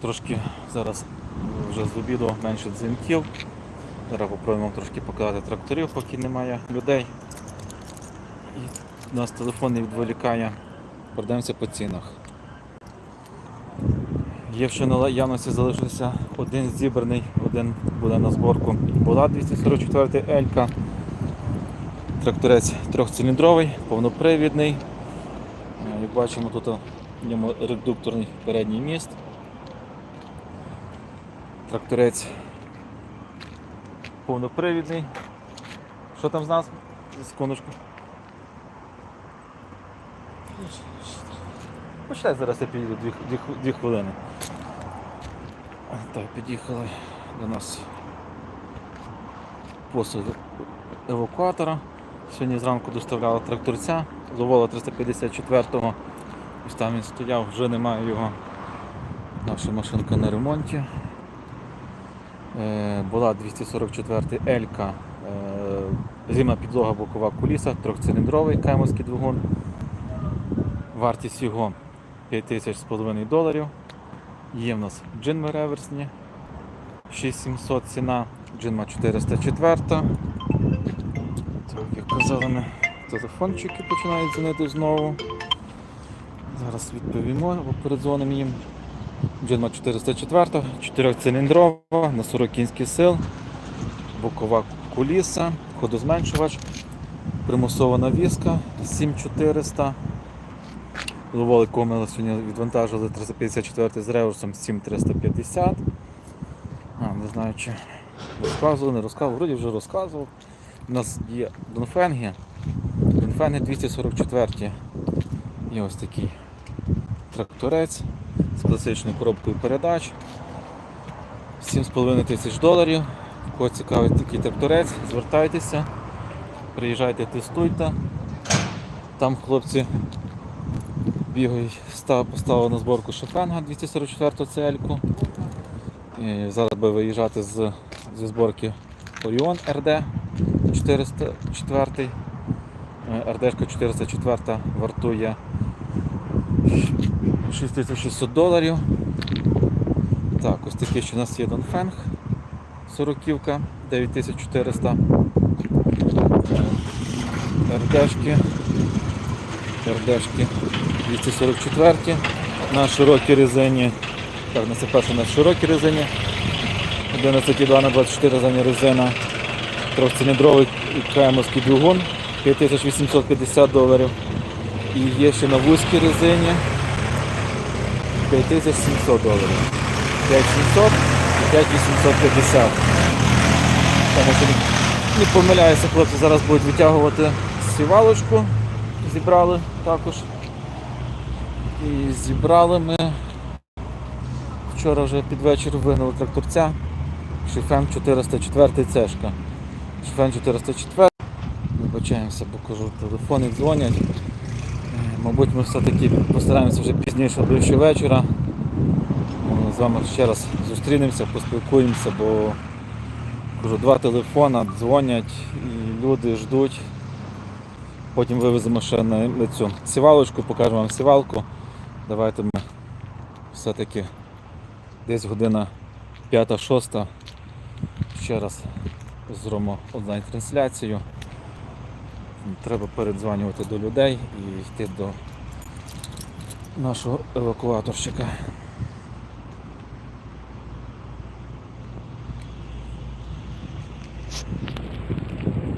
Трошки зараз вже з обіду менше дзвінків. Зараз попробуємо трошки показати тракторів, поки немає людей. І нас телефон не відволікає. Пройдемося по цінах. Є ще на наявності залишився один зібраний, один буде на зборку. Була 244 Елька. Тракторець трьохциліндровий, повнопривідний. Як бачимо, тут в ньому редукторний передній міст. Тракторець повнопривідний. Що там з нас? Секундочку. Почитай зараз я підійду дві, дві, дві хвилини. Так, під'їхали до нас посуд евакуатора. Сьогодні зранку доставляли тракторця з Овола 354-го. Ось там він стояв, вже немає його. Наша машинка на ремонті. Е, Була 244 Елька, е, зимна підлога бокова куліса, трьохциліндровий каймовський двигун. Вартість його 5000,5 доларів. Є в нас джинми реверсні 6700 ціна, джинма 404. Так, як казали ми, телефончики починають дзвонити знову. Зараз відповімо, або передзвонимо їм. Джинма 404, 4-циліндрова, на 40 кінських сил, бокова куліса, ходозменшувач, примусова навіска 7400. Ловили комила сьогодні відвантажили 354 з реверсом 7350. А, не знаю чи розказував, не розказував, вроді вже розказував. У нас є Донфенги. Донфенги 244. Є ось такий тракторець з класичною коробкою передач. 7,5 тисяч доларів. Кого цікавить такий тракторець, звертайтеся, приїжджайте, тестуйте. Там хлопці бігають, поставили на зборку шофенга 244 цельку. І зараз буде виїжджати з, зі зборки Orion RD 404. РДшка 404 вартує 6600 доларів. Так, ось такий ще у нас є Донфенг 40-ківка 9400. РДшки. РДшки 244 на широкій резині. Так, у це перше на широкій резині. 11,2 на 24 резині резина. Трьохциліндровий КМовський двигун 5850 доларів. І є ще на вузькій резині 5700 доларів. 5700 і 5850. Там ось не- помиляюся, хлопці зараз будуть витягувати сівалочку. Зібрали також. І зібрали ми вчора вже під вечір вигнали тракторця. Шифен 404 цешка. Шифен 404. Вибачаємося, бо кажу, телефони дзвонять. Мабуть, ми все-таки постараємося вже пізніше ближче вечора. З вами ще раз зустрінемося, поспілкуємося, бо кажу, два телефона дзвонять і люди ждуть. Потім вивеземо ще на цю сівалочку, покажемо вам сівалку. Давайте ми все-таки десь година 5-6 ще раз зробимо онлайн-трансляцію. Треба передзвонювати до людей і йти до нашого евакуаторщика.